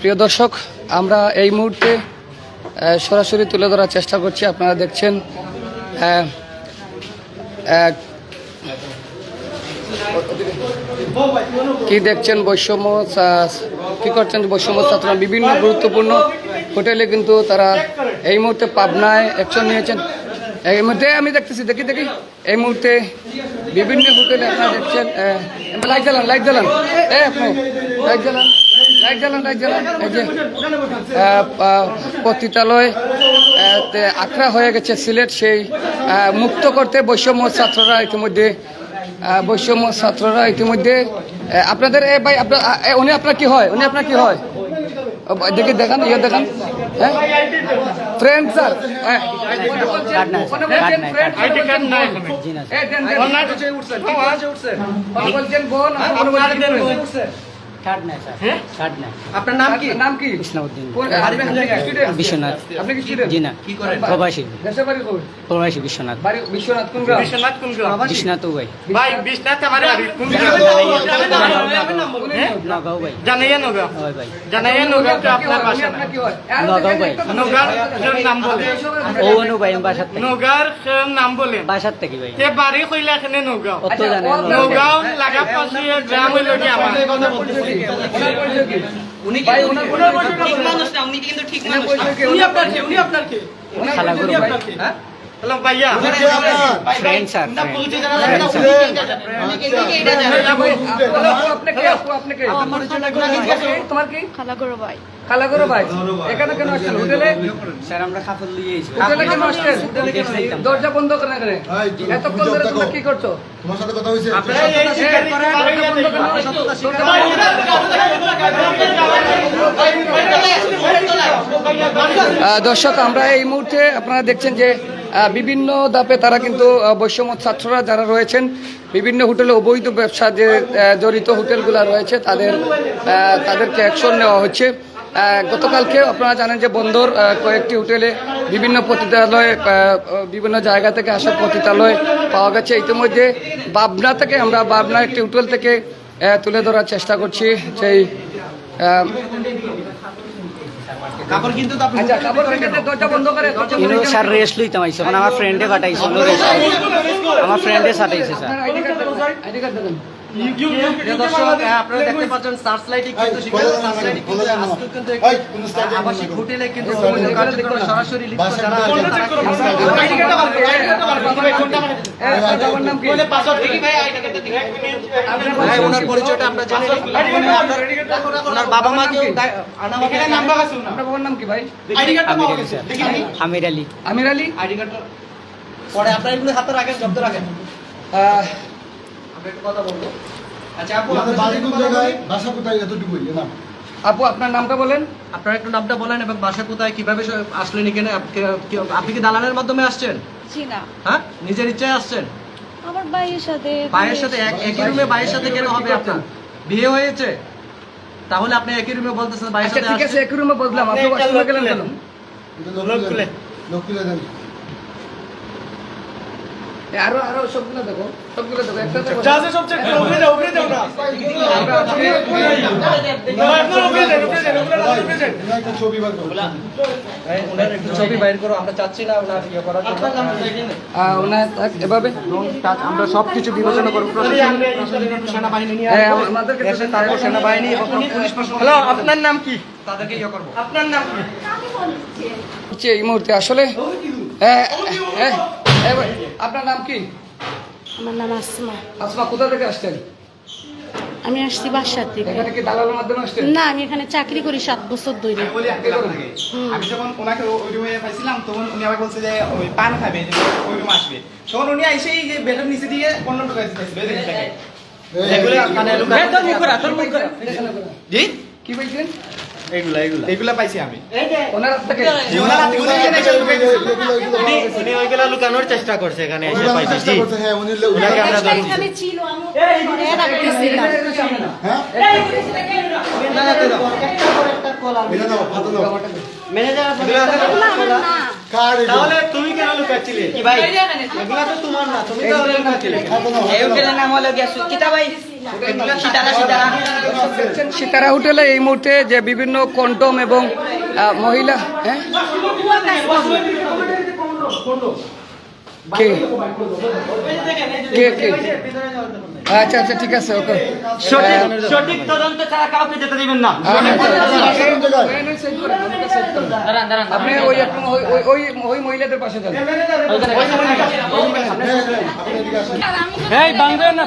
প্রিয় দর্শক, আমরা এই মুহূর্তে সরাসরি তুলে ধরার চেষ্টা করছি। আপনারা দেখছেন কি দেখছেন বৈষম্য কি করছেন বৈষম্য ছাত্ররা বিভিন্ন গুরুত্বপূর্ণ হোটেলে কিন্তু তারা এই মুহূর্তে পাবনায় অ্যাকশন নিয়েছেন। এই মুহূর্তে আমি দেখতেছি, দেখি দেখি। এই মুহূর্তে বিভিন্ন হোটেলে আপনারা দেখছেন লাইট জ্বালান লাইট জ্বালান। এ, আপনি, লাইট জ্বালান। পতিতালয় আখড়া হয়ে গেছে সিলেট সেই মুক্ত করতে বৈষম্য ছাত্ররা ইতিমধ্যে বৈষম্য ছাত্ররা ইতিমধ্যে আপনাদের এ ভাই আপনার এ, উনি আপনার কি হয় উনি আপনার কি হয় দেখি দেখান ইয়ে দেখান হ্যাঁ ফ্রেন্ড স্যার হ্যাঁ বলছেন বোন স্যার হ্যাঁ? আপনার নাম কি নাম কি ইসলামউদ্দিন আপনি কি কি? প্রবাসী বাড়ি কই? প্রবাসী বিশ্বনাথ বাড়ি বিশ্বনাথ কোন গ্রাম? বিশ্বনাথ ভাই ভাই বিশনাথ আমার বাড়ি কোন নগাঁও ভাই জানাইয়া নগা হয় ভাই জানাইয়া নগা তো আপনার বাসা আপনার নগাঁও ভাই নগার খের নাম বলে ও অনু ভাই আমি থেকে নগার খের নাম বলেন বাসার থেকে ভাই তে বাড়ি কইলা এখানে নগাঁও অত নগাঁও লাগা পাশে গ্রাম হইল কি আমার ওনার পরিচয় কি? ভাই, ওনার পরিচয় কি? ওনার উনি আপনার কে? উনি আপনার কে? ওনার খালা পরিচয় গুরু কি? ভাই। হ্যাঁ? তোমার কি? খালা ভাই। খালা করো ভাই এখানে কেন আসছেন হোটেলে স্যার আমরা খাবার এসেছি হোটেলে কেন আসছেন। দরজা বন্ধ তুমি এতক্ষণ ধরে তোমরা কি করছ তোমার সাথে কথা হয়েছে এই দর্শক আমরা এই মুহূর্তে আপনারা দেখছেন যে বিভিন্ন দাপে তারা কিন্তু বৈষম্য ছাত্ররা যারা রয়েছেন বিভিন্ন হোটেলে অবৈধ ব্যবসা যে জড়িত হোটেলগুলো রয়েছে তাদের তাদেরকে অ্যাকশন নেওয়া হচ্ছে গতকালকে আপনারা জানেন যে বন্দর কয়েকটি হোটেলে বিভিন্ন পতিতালয় বিভিন্ন জায়গা থেকে আসা পতিতালয় পাওয়া গেছে। ইতিমধ্যে বাবনা থেকে আমরা বাবনা একটি হোটেল থেকে তুলে ধরার চেষ্টা করছি সেই আচ্ছা। স্যার রেস্ট লইতাম আইসো মানে আমার ফ্রেন্ডে কাটাইছে রেস্ট আমার ফ্রেন্ডে সাটাইছে স্যার। আপনার কার্ড কার্ড দেখতে পাচ্ছেন সার্চ লাইটে কিন্তু সার্চ লাইটে আজকে আবাসিক হোটেলে কার্যক্রমে সরাসরি লিপ্ত যারা ভাই ওনার পরিচয়টা আমরা জেনে ওনার বাবা মা কেউ আনা এখানে নাম্বার আছে না আপনার বাবার নাম কি ভাই আমির আলী আমির আলী আইডি কার্ডটা পরে আপনারা এগুলো হাতে রাখেন জব্দ রাখেন একটু কথা বলব। আচ্ছা আপু আপনার বাড়ি কোন জায়গায়? বাসা কোথায়? এতটুকুই না আপু আপনার নামটা বলেন? আপনারা একটু নামটা বলেন এবং বাসা কোথায় কীভাবে আসলেন এখানে? আপনি কি দালানের মাধ্যমে আসছেন? জি না। হ্যাঁ? নিজের ইচ্ছায় আসছেন? আমার ভাইয়ের সাথে ভাইয়ের সাথে এক- একই রুমে ভাইয়ের সাথে কেন হবে আপনার? বিয়ে হয়েছে? তাহলে আপনি একই রুমে বলতেছেন ভাইয়ের আচ্ছা সাথে ঠিক আছে আসছেন রুমে বসলাম আপনি গেলেন কেন লোক খুলে লোক খুলে দেন। আরও আরও সবগুলো দেখো সবগুলো দেখো একটা দেখো। যা আছে সব চেক করো উপরে যাও উপরে যাও না। আপনার যান যান যান একটা ছবি বার করো ওনার একটু ছবি বাইর করো আমরা চাচ্ছি না ওনার ইয়ে করার জন্য ওনার এভাবে। কাজ আমরা সবকিছু বিবেচনা করব প্রশাসন সেনাবাহিনী নিয়ে হ্যাঁ, আমাদেরকে তারপর সেনাবাহিনী এবং পুলিশ প্রশাসন হ্যালো আপনার নাম কি? তাদেরকে ইয়ে করব। আপনার নাম কি? হচ্ছে এই মুহূর্তে আসলে হ্যাঁ, হ্যাঁ, আপনার নাম কি আমার নাম আসমা আসমা কোথা থেকে আসছেন আমি আসছি বাসার থেকে এখানে কি দালালের মাধ্যমে আসছেন না আমি এখানে চাকরি করি সাত বছর ধরে আমি যখন ওনাকে ওই রুমে পাইছিলাম তখন উনি আমাকে বলছে যে ওই পান খাবে ওই রুমে আসবে তখন উনি এসেই যে বেডের নিচে দিয়ে পনেরো টাকা দিতেছিল এই দেখেন প্যাকেট। এগুলো মানে জি কি বলছেন পাইছি আমি ওনার থেকে ওনার উনি গেছে। উনি ওইগুলা লুকানোর চেষ্টা করছে এখানে এসে পাইছি হ্যাঁ উনি ওনাকে আমরা ছিল আমি হ্যাঁ দাও না এগুলো? তাহলে তুমি কেন লুকাচ্ছিলে? কি ভাই? এগুলা তো তোমার না তুমি তো লুকাচ্ছিলে। এই নাম হলো গিয়া সু- ভাই? সীতারা সীতারা দেখছেন সিতারা হোটেলে এই মুহূর্তে যে বিভিন্ন কন্ডম এবং মহিলা হ্যাঁ? কে? কে কে? আচ্ছা আচ্ছা ঠিক আছে ওকে। সঠিক সঠিক তদন্ত ছাড়া কাউকে যেতে দিবেন না। আপনি ওই ওই- ওই- ওই ওই মহিলাদের পাশে যান। এই বাংলা না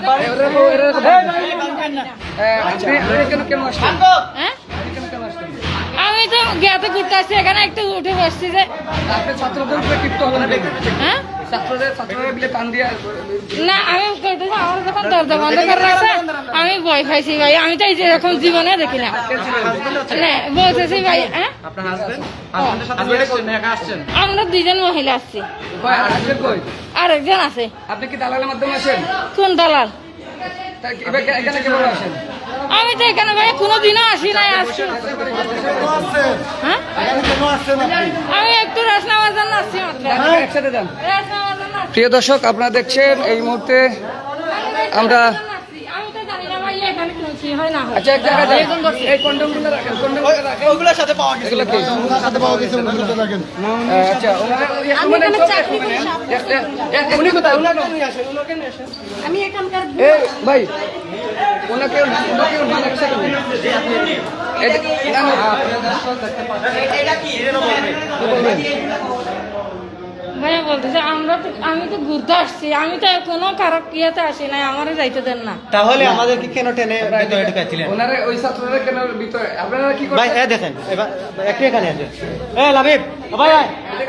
হ্যাঁ, আপনি আপনি কেন কেন আসলেন আমি তো গেতে ঘুরতে আসছি এখানে একটু উঠে বসছি যে ছাত্রদের উপরে ক্ষিপ্ত হলেন হ্যাঁ? না আমি কইতেছি আমার যখন দরজা বন্ধ করে রাখছে আমি ভয় খাইছি ভাই। আমি তো এই যে এরকম জীবনে দেখি না। বলতেছি ভাই হ্যাঁ? আপনার হাজবেন্ড হাজবেন্ডের সাথে নিয়ে আসছেন না একা আসছেন? আমরা দুইজন মহিলা আসছি আরেকজন আছে। আপনি কি দালালের মাধ্যমে আসেন? কোন দালাল? এখানে কেমন আসেন? আমি তো এখানে ভাই কোনো দিনও আসি নাই আসছি হ্যাঁ? আমি একটু রাস নামার জন্য আসছি একসাথে যান। আসছি। প্রিয় দর্শক আপনারা দেখছেন এই মুহূর্তে আমরা আমি তো জানি না ভাই এখানে কি হয় না হয়। আচ্ছা এক এই রাখেন সাথে পাওয়া গেছে। সাথে পাওয়া গেছে রাখেন। উনি কোথায়? আমি এখানকার ভাই ওনাকে ওনাকে ওনাকে। এটা- না, না, ভাইয়া বলতেছে আমরা তো আমি তো ঘুরতে আসছি আমি তো কোনো কারও ইয়েতে আসি নাই আমারও যাইতে দেন না। তাহলে আমাদেরকে কেন টেনে ভিতরে ঢুকাচ্ছিলেন। ওনারা ওই ছাত্ররা কেন ভিতরে আপনারা কি ভাই দেখেন এবার একটু এখানে আছে এ লাবিব ভাই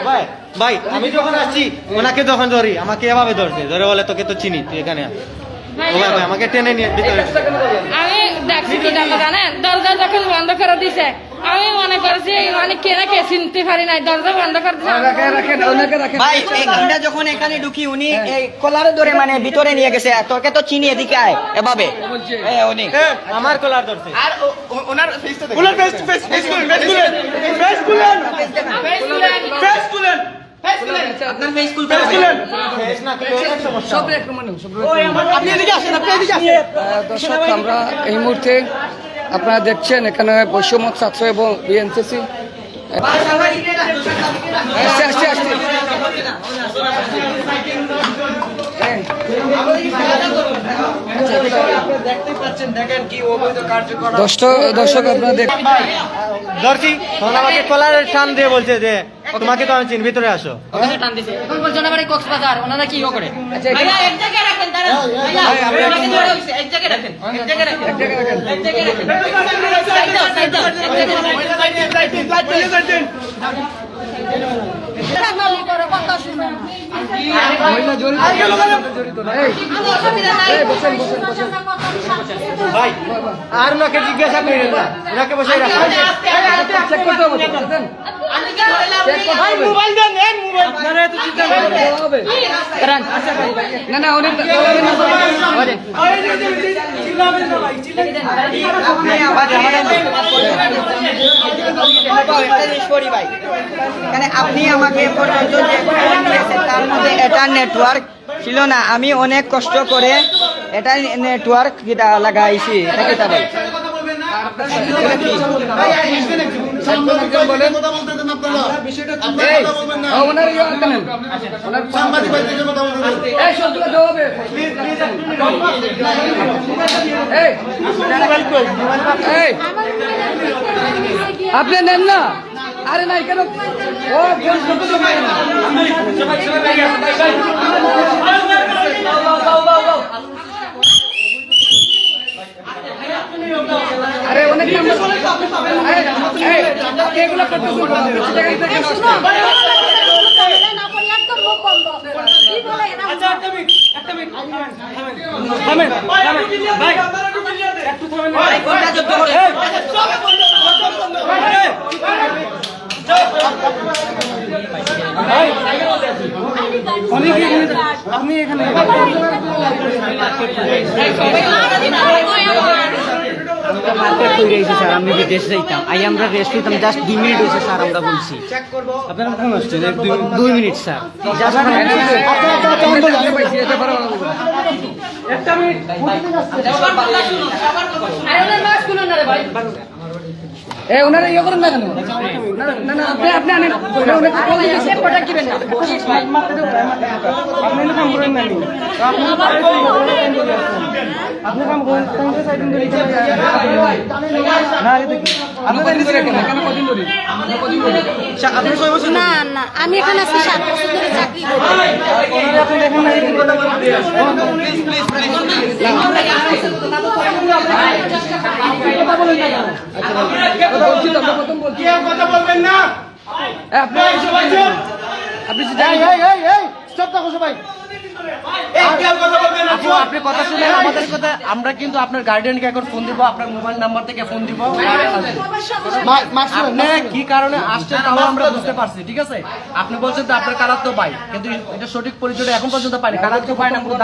ভাই ভাই আমি যখন আসছি ওনাকে যখন ধরি আমাকে এভাবে ধরছে ধরে বলে তোকে তো চিনি তুই এখানে আয়। আমাকে টেনে নিয়ে ভিতরে আমি দেখছি কি জানো জানেন? দরজা যখন বন্ধ করে দিছে আমি মনে করছি মানে কেনা কে চিনতে পারি নাই দরজা বন্ধ করে ভাই এই আমরা যখন এখানে ঢুকি উনি এই কলারে ধরে মানে ভিতরে নিয়ে গেছে তোকে তো চিনি এদিকে আয় এভাবে। উনি। আমার কলার ধরছে। আর ও- ও- ওনার ফেসটা দেখুন। খুলেন ফেস ফেস ফেস খুলেন face face face face face face মানে সব আপনি এদিকে আসেন আপনি এদিকে আসেন। দর্শক আমরা এই মুহূর্তে আপনারা দেখছেন এখানে বৈষম্য ছাত্র এবং বিএনসিসি। আসছে আসছে আসছে। দর্শক দর্শক আপনারা দেখ ধরছি তখন আমাকে কলারের টান দিয়ে বলছে যে তোমাকে তো আমি চিনি ভিতরে আসো। এখন বলছো না কক্সবাজার ওনারা কি করে? আচ্ছা এক জায়গায় রাখেন। জড়িত না। ভাই আর ওনাকে জিজ্ঞাসা করি না ওনাকে বসে রাখেন চেক করতে হবে চেক করতে হবে। আপনারা এত চিন্তা চেক করতে হবে। না না উনি দালালের নাম্বার একটা জিনিস করি ভাই এখানে আপনি আমাকে পর্যন্ত যে দিয়েছেন তার মধ্যে এটা নেটওয়ার্ক ছিল না আমি অনেক কষ্ট করে এটা নেটওয়ার্ক লাগাইছি এটা ইয়ে আপনি নেন না আরে নাই কেন ও করতে তো পারে না। আরে অনেক এগুলো করতেছেন কেন? বেশি টাকা দিতে কেন আসছেন? কোনটা যুদ্ধ করে আপনি এখানে করে আইছি স্যার আমি বিদেশ যাইতাম আই আমরা রেস্ট হইতাম জাস্ট দুই মিনিট হয়েছে স্যার আমরা বলছি আপনারা কখন আসছেন দুই মিনিট স্যার জাস্ট এ ওনারা ইয়ে করেন না কেন না না, না আপনি আপনি আনেন ওনাকে কল দিয়েছে প্রোডাক্ট কিবেন না আপনি কাম করেন না আপনি বছর না না আমি এখানে আছি সাত বছর ধরে চাকরি আপনি সবাই আপু আপনি কথা শুনে আমাদের কথা আমরা কিন্তু আপনার গার্ডিয়ানকে এখন ফোন দিব আপনার মোবাইল নাম্বার থেকে ফোন দিব। আপনি কি কারণে আসছেন তাও আমরা বুঝতে পারছি ঠিক আছে? আপনি বলছেন তো আপনার কারার তো পাই কিন্তু এটা সঠিক পরিচয়টা এখন পর্যন্ত পাইনি। কারার তো পাই না পুরো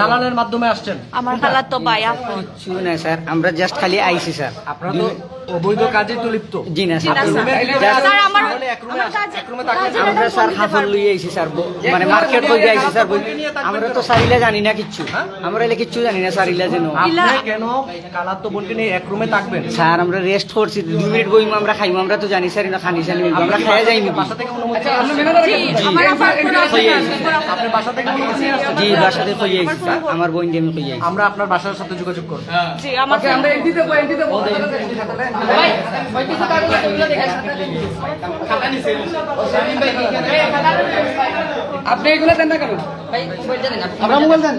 দালালের মাধ্যমে আসছেন। আমার খালার তো ভাই আপন কিছু না স্যার আমরা জাস্ট খালি আইছি স্যার। আপনারা তো অবৈধ কাজে তো লিপ্ত। জি না স্যার। আমার আমরা স্যার হাফল লই আইছি স্যার। মানে মার্কেট কই আইছি স্যার। আমরা তো সারিলা জানি না কিচ্ছু। আমরা এলে কিচ্ছু জানি না সারিলা যেন। আপনি কেন কালার তো এক রুমে থাকবেন? স্যার আমরা রেস্ট করছি দুই মিনিট বইম আমরা খাইম আমরা তো জানি স্যার না খানি জানি আমরা খাইয়া যাইনি বাসা থেকে অনুমতি আপনি জি বাসা থেকে অনুমতি বাসাতে কই আইছি স্যার। আমার বোন দিয়ে আমি কই আইছি আমরা আপনার বাসার সাথে যোগাযোগ করব। জি আমার ওকে আমরা এন্টি দেবো এন্টি দেবো আপনি এগুলো দেন না কেন? আমরা মোবাইল দেন।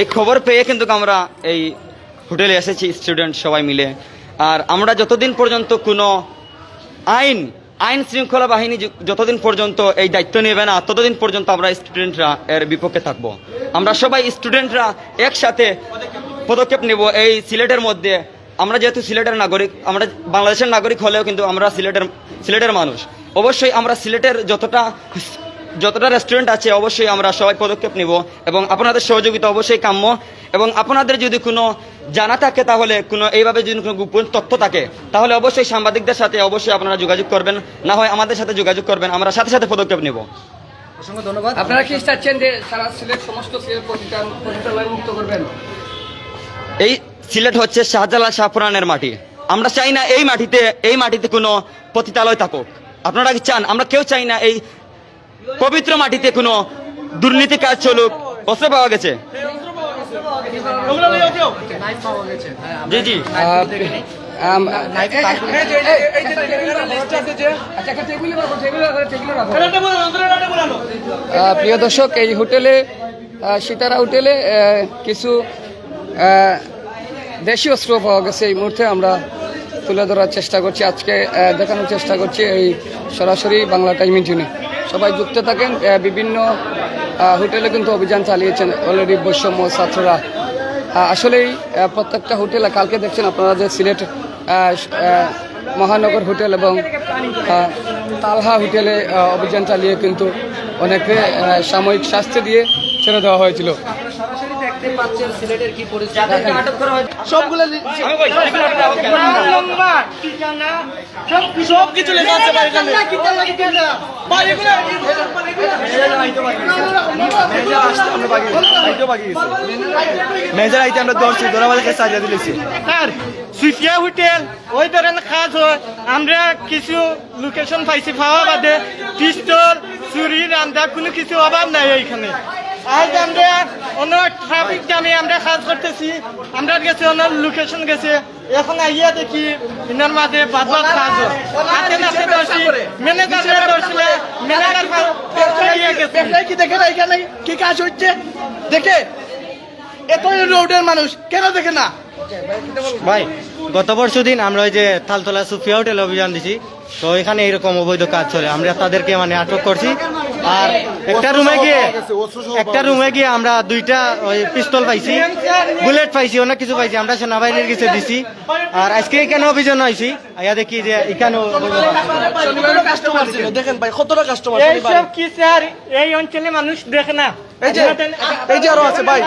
এই খবর পেয়ে কিন্তু আমরা এই হোটেলে এসেছি স্টুডেন্ট সবাই মিলে। আর আমরা যতদিন পর্যন্ত কোনো আইন আইন শৃঙ্খলা বাহিনী যতদিন পর্যন্ত এই দায়িত্ব নেবে না, ততদিন পর্যন্ত আমরা স্টুডেন্টরা এর বিপক্ষে থাকব। আমরা সবাই স্টুডেন্টরা একসাথে পদক্ষেপ নেব এই সিলেটের মধ্যে। আমরা যেহেতু সিলেটের নাগরিক, আমরা বাংলাদেশের নাগরিক হলেও কিন্তু আমরা সিলেটের সিলেটের মানুষ। অবশ্যই আমরা সিলেটের যতটা যতটা রেস্টুরেন্ট আছে অবশ্যই আমরা সবাই পদক্ষেপ নিব এবং আপনাদের সহযোগিতা অবশ্যই কাম্য এবং আপনাদের যদি কোনো জানা থাকে তাহলে কোনো এইভাবে যদি কোনো গোপন তথ্য থাকে তাহলে অবশ্যই সাংবাদিকদের সাথে অবশ্যই আপনারা যোগাযোগ করবেন। না হয় আমাদের সাথে যোগাযোগ করবেন আমরা সাথে সাথে পদক্ষেপ নিব। অসংখ্য ধন্যবাদ। আপনারা কি চাচ্ছেন যে সারা সিলেট সমস্ত সিলেট পতিতালয় মুক্ত করবেন? এই সিলেট হচ্ছে শাহজালাল শাহপুরানের মাটি। আমরা চাই না এই মাটিতে এই মাটিতে কোনো পতিতালয় থাকুক। আপনারা কি চান? আমরা কেউ চাই না এই পবিত্র মাটিতে কোনো দুর্নীতি কাজ চলুক অস্ত্র পাওয়া গেছে? জি জি। প্রিয় দর্শক, এই হোটেলে সীতারা হোটেলে কিছু দেশীয় অস্ত্র পাওয়া গেছে। এই মুহূর্তে আমরা তুলে ধরার চেষ্টা করছি, আজকে দেখানোর চেষ্টা করছি এই সরাসরি বাংলা টাইম ইন্টিনে সবাই যুক্ত থাকেন। বিভিন্ন হোটেলে কিন্তু অভিযান চালিয়েছেন অলরেডি বৈষম্য ছাত্ররা। আসলেই প্রত্যেকটা হোটেল কালকে দেখছেন আপনারা যে সিলেট মহানগর হোটেল এবং তালহা হোটেলে অভিযান চালিয়ে কিন্তু অনেকে সাময়িক শাস্তি দিয়ে ছেড়ে দেওয়া হয়েছিল। দেখতে পাচ্ছেন সিলেটের কি পরিস্থিতি? সবগুলো সব কিছু লেখা আছে মেজার আইতে আমরা সাজা দিলেছি স্যার হোটেল ওই ধরনের কাজ হয়। আমরা কিছু লোকেশন পাইছি পাওয়া বাদে পিস্তল চুরি আমরা কোনো কিছু অভাব নাই এইখানে। আজ আমরা অন্য ট্রাফিক জ্যামে আমরা কাজ করতেছি। আমরা গেছে অন্য লোকেশন গেছে। এখন আইয়া দেখি ইনার মাঝে বাদবাদ কাজ হাতে নাতে ধরছি ম্যানেজার গেছে। কি দেখে না? এখানে কি কাজ হচ্ছে? দেখে? এতই রোডের মানুষ কেন দেখে না? ভাই গত পরশু দিন আমরা ওই যে তালতলা সুফিয়া হোটেল অভিযান দিছি। তো এখানে এরকম অবৈধ কাজ চলে। আমরা তাদেরকে মানে আটক করছি। আর একটা রুমে গিয়ে একটা রুমে গিয়ে আমরা দুইটা ওই পিস্তল পাইছি বুলেট পাইছি অনেক কিছু পাইছি। আমরা সেনাবাহিনীর কাছে দিছি। আর আজকে এখানে অভিযান হয়েছি। আয়া দেখি যে এখানেও শনিবারও কাস্টমার ছিল দেখেন ভাই কতটা কাস্টমার এইসব কি স্যার এই অঞ্চলে মানুষ দেখে না। এই যে এই যে আরও আছে ভাই।